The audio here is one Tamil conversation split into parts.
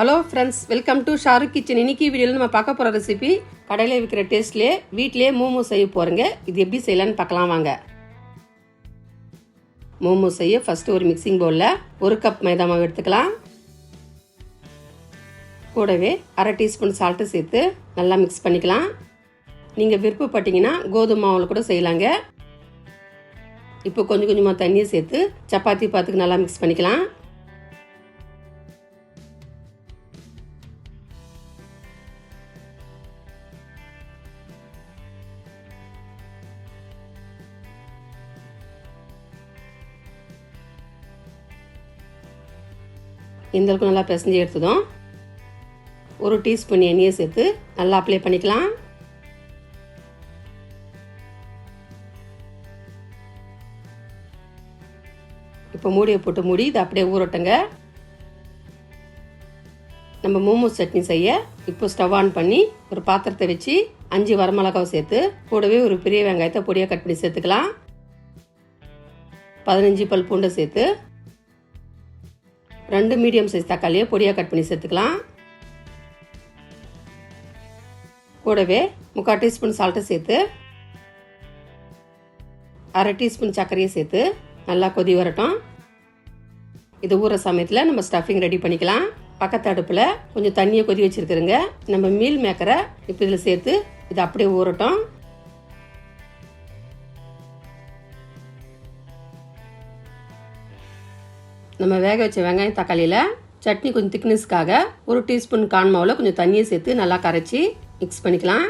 Hello friends welcome to Shahrukh kitchen இன்னைக்கு வீடியோவில் நம்ம பார்க்க போகிற ரெசிபி கடையில் விற்கிற டேஸ்ட்லேயே வீட்டிலேயே மோமோ செய்ய போகிறேங்க இது எப்படி செய்யலான்னு பார்க்கலாம் வாங்க. மோமோ செய்ய ஃபஸ்ட்டு ஒரு மிக்சிங் பவுலில் ஒரு கப் மைதா மாவு எடுத்துக்கலாம். கூடவே அரை டீஸ்பூன் சால்ட்டு சேர்த்து நல்லா மிக்ஸ் பண்ணிக்கலாம். நீங்கள் விருப்பப்பட்டீங்கன்னா கோதுமை மாவில் கூட செய்யலாங்க. இப்போ கொஞ்சம் கொஞ்சமாக தண்ணியை சேர்த்து சப்பாத்தி பாத்துக்கு நல்லா மிக்ஸ் பண்ணிக்கலாம். இந்த அளவுக்கு நல்லா பிசைஞ்சு எடுத்ததும் ஒரு டீஸ்பூன் எண்ணெயை சேர்த்து நல்லா அப்ளை பண்ணிக்கலாம். இப்போ மூடியை போட்டு மூடி இதை அப்படியே ஊறட்டுங்க நம்ம மோமோஸ் சட்னி செய்ய இப்போ ஸ்டவ் ஆன் பண்ணி ஒரு பாத்திரத்தை வச்சு அஞ்சு வரமிளகாவை சேர்த்து கூடவே ஒரு பெரிய வெங்காயத்தை பொடியாக கட் பண்ணி சேர்த்துக்கலாம். பதினஞ்சு பல் பூண்டை சேர்த்து ரெண்டு மீடியம் சைஸ் தக்காளியை பொடியாக கட் பண்ணி சேர்த்துக்கலாம். கூடவே முக்கால் டீஸ்பூன் சால்ட்டை சேர்த்து அரை டீஸ்பூன் சர்க்கரையை சேர்த்து நல்லா கொதி வரட்டும். இது ஊற சமயத்தில் நம்ம ஸ்டஃபிங் ரெடி பண்ணிக்கலாம். பக்கத்து அடுப்பில் கொஞ்சம் தண்ணியை கொதி வச்சுருக்குறேங்க. நம்ம மீல் மேக்கரை இப்போ இதில் சேர்த்து இது அப்படியே ஊறட்டும். நம்ம வேக வச்ச வெங்காயம் தக்காளியில் சட்னி கொஞ்சம் திக்னஸ்க்காக ஒரு டீஸ்பூன் கான் மாவில் கொஞ்சம் தண்ணியை சேர்த்து நல்லா கரைச்சி மிக்ஸ் பண்ணிக்கலாம்.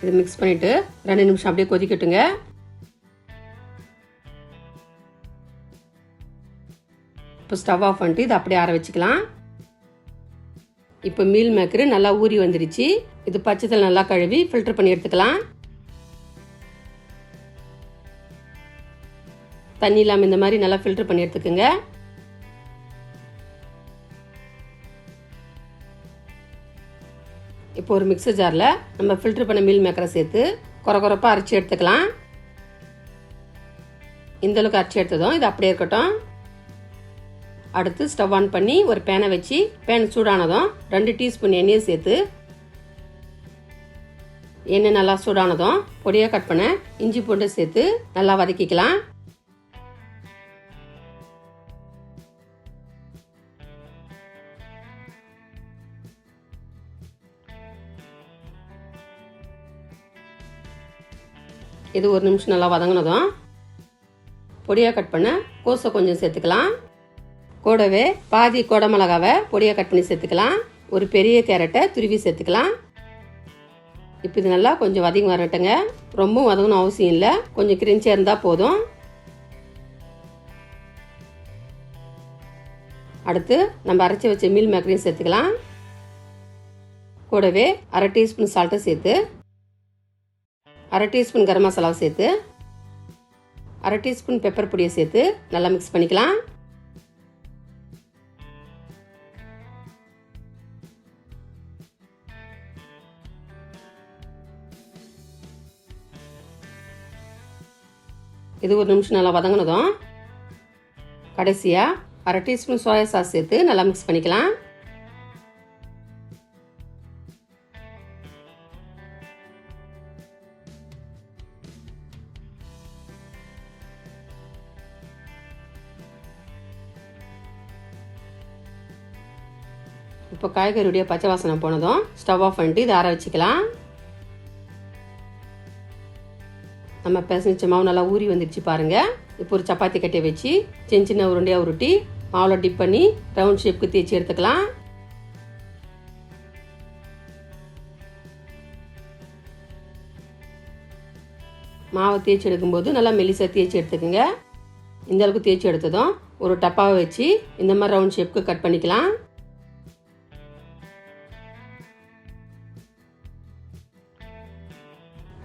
இது மிக்ஸ் பண்ணிட்டு ரெண்டு நிமிஷம் அப்படியே கொதிக்கட்டுங்க. இப்போ ஸ்டவ் ஆஃப் பண்ணிட்டு இதை அப்படியே ஆற வச்சுக்கலாம். இப்போ மீல் மேக்கரு நல்லா ஊறி வந்துடுச்சு இது பச்சத்தில் நல்லா கழுவி ஃபில்டர் பண்ணி எடுத்துக்கலாம். தண்ணி இல்லாமல் இந்த மாதிரி நல்லா ஃபில்டர் பண்ணி எடுத்துக்கோங்க. இப்போ ஒரு மிக்சர் ஜாரில் நம்ம ஃபில்டர் பண்ண மீல் மேக்கரை சேர்த்து குறை குறைப்பாக அரைச்சி எடுத்துக்கலாம். இந்த அளவுக்கு அரைச்சி எடுத்ததும் இது அப்படியே இருக்கட்டும். அடுத்து ஸ்டவ் ஆன் பண்ணி ஒரு பேனை வச்சு பேன் சூடானதும் ரெண்டு டீஸ்பூன் எண்ணெயை சேர்த்து எண்ணெய் நல்லா சூடானதும் பொடியாக கட் பண்ண இஞ்சி பூண்டு சேர்த்து நல்லா வதக்கிக்கலாம். இது ஒரு நிமிஷம் நல்லா வதங்கினதும் பொடியாக கட் பண்ண கோஸை கொஞ்சம் சேர்த்துக்கலாம். கூடவே பாதி மிளகாவை பொடியாக கட் பண்ணி சேர்த்துக்கலாம். ஒரு பெரிய கேரட்டை துருவி சேர்த்துக்கலாம். இப்போ இது நல்லா கொஞ்சம் வதங்கி வரட்டுங்க. ரொம்ப வதங்கணும் அவசியம் இல்லை. கொஞ்சம் கிரிஞ்சியாக இருந்தால் போதும். அடுத்து நம்ம அரைச்சி வச்ச மீல் மேக்கரையும் சேர்த்துக்கலாம். கூடவே அரை டீஸ்பூன் சால்ட்டை சேர்த்து அரை டீஸ்பூன் கரம் மசாலாவை சேர்த்து அரை டீஸ்பூன் பெப்பர் பொடியை சேர்த்து நல்லா மிக்ஸ் பண்ணிக்கலாம். இது ஒரு நிமிஷம் நல்லா வதங்கினதும் கடைசியாக அரை டீஸ்பூன் சோயா சாஸ் சேர்த்து நல்லா மிக்ஸ் பண்ணிக்கலாம். இப்போ காய்கறியுடைய பச்சை வாசனை போனதும் ஸ்டவ் ஆஃப் பண்ணிட்டு இதை ஆற வச்சுக்கலாம். நம்ம பிசைஞ்ச மாவு நல்லா ஊறி வந்துடுச்சு பாருங்கள் இப்போ ஒரு சப்பாத்தி கட்டையை வச்சு சின்ன சின்ன உருண்டையாக உருட்டி மாவில் டிப் பண்ணி ரவுண்ட் ஷேப்புக்கு தேய்ச்சி எடுத்துக்கலாம். மாவை தேய்ச்சி எடுக்கும்போது நல்லா மெலிசாக தேய்ச்சி எடுத்துக்கோங்க. இந்த அளவுக்கு தேய்ச்சி எடுத்ததும் ஒரு டப்பாவை வச்சு இந்த மாதிரி ரவுண்ட் ஷேப்புக்கு கட் பண்ணிக்கலாம்.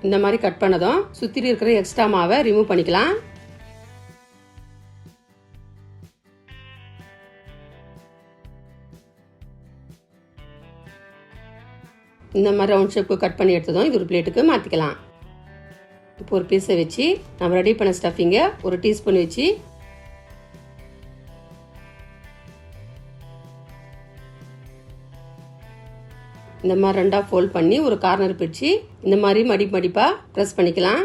இந்த மாதிரி கட் பண்ணதும் சுற்றி இருக்கிற எக்ஸ்ட்ரா மாவை ரிமூவ் பண்ணிக்கலாம். இந்த மாதிரி ரவுண்ட் ஷேப்புக்கு கட் பண்ணி எடுத்ததும் இது ஒரு பிளேட்டுக்கு மாற்றிக்கலாம் இப்போ ஒரு பீஸை வச்சு நம்ம ரெடி பண்ண ஸ்டஃபிங்கை ஒரு டீஸ்பூன் வச்சு இந்த மாதிரி ரெண்டாக ஃபோல்ட் பண்ணி ஒரு கார்னர் பிடிச்சி இந்த மாதிரி மடி மடிப்பாக ப்ரெஸ் பண்ணிக்கலாம்.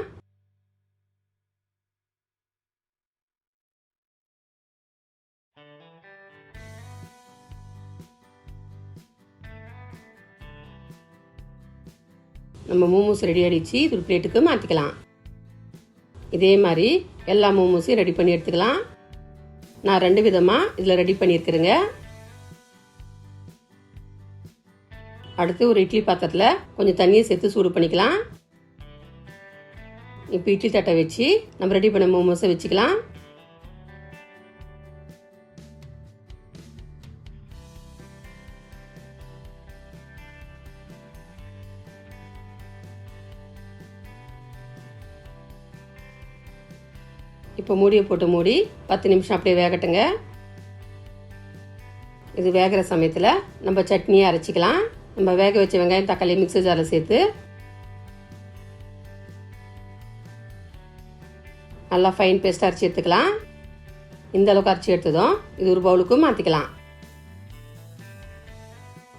நம்ம மோமோஸ் ரெடி ஆகிடுச்சு இது ஒரு பிளேட்டுக்கு மாற்றிக்கலாம் இதே மாதிரி எல்லா மோமோஸையும் ரெடி பண்ணி எடுத்துக்கலாம். நான் ரெண்டு விதமாக இதில் ரெடி பண்ணியிருக்கிறேங்க. அடுத்து ஒரு இட்லி பாத்திரத்தில் கொஞ்சம் தண்ணியை சேர்த்து சூடு பண்ணிக்கலாம். இப்போ இட்லி தட்டை வச்சு நம்ம ரெடி பண்ண மோமோஸை வச்சுக்கலாம். இப்போ மூடியை போட்டு மூடி பத்து நிமிஷம் அப்படியே வேகட்டுங்க. இது வேகிற சமயத்தில் நம்ம சட்னியை அரைச்சிக்கலாம். நம்ம வேக வச்ச வெங்காயம் தக்காளி மிக்ஸி ஜாரில் சேர்த்து நல்லா ஃபைன் பேஸ்ட் அரைச்சி எடுத்துக்கலாம். இந்த அளவுக்கு அரைச்சி எடுத்ததும் இது ஒரு பவுலுக்கு மாற்றிக்கலாம்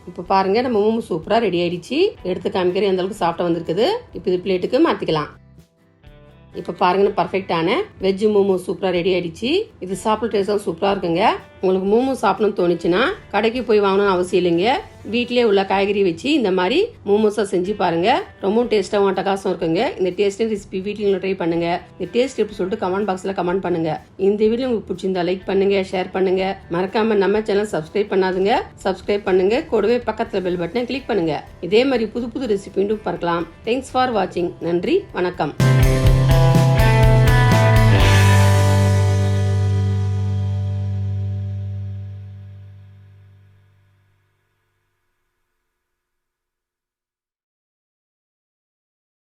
இப்போ பாருங்கள் நம்ம மூமு சூப்பராக ரெடி ஆயிடுச்சு. எடுத்து காமிக்கிற எந்த அளவுக்கு சாப்பிட்டா வந்திருக்குது. இப்போ இது பிளேட்டுக்கு மாற்றிக்கலாம் இப்போ பாருங்கன்னு பர்ஃபெக்டான வெஜ் மோமோ சூப்பராக ரெடி ஆயிடுச்சு. இது சாப்பிட்ற டேஸ்ட்டும் சூப்பராக இருக்குங்க. உங்களுக்கு மோமோ சாப்பிடணும்னு தோணுச்சுன்னா கடைக்கு போய் வாங்கணும்னு அவசியம் இல்லைங்க. வீட்டிலே உள்ள காய்கறி வச்சு இந்த மாதிரி மோமோஸாக செஞ்சு பாருங்க. ரொம்பவும் டேஸ்ட்டாகவும் அட்டகாசம் இருக்குங்க. இந்த டேஸ்டிங் ரெசிபி வீட்டில் ட்ரை பண்ணுங்க. இந்த டேஸ்ட் எப்படி சொல்லிட்டு கமெண்ட் பாக்ஸில் கமெண்ட் பண்ணுங்க. இந்த வீடியோ உங்களுக்கு பிடிச்சிருந்தா லைக் பண்ணுங்க ஷேர் பண்ணுங்க. மறக்காம நம்ம சேனல் சப்ஸ்கிரைப் பண்ணாதுங்க. சப்ஸ்கிரைப் பண்ணுங்க. கூடவே பக்கத்தில் பெல் பட்டனை கிளிக் பண்ணுங்க. இதே மாதிரி புது புது ரெசிபி பார்க்கலாம். தேங்க்ஸ் ஃபார் வாட்சிங் நன்றி வணக்கம்.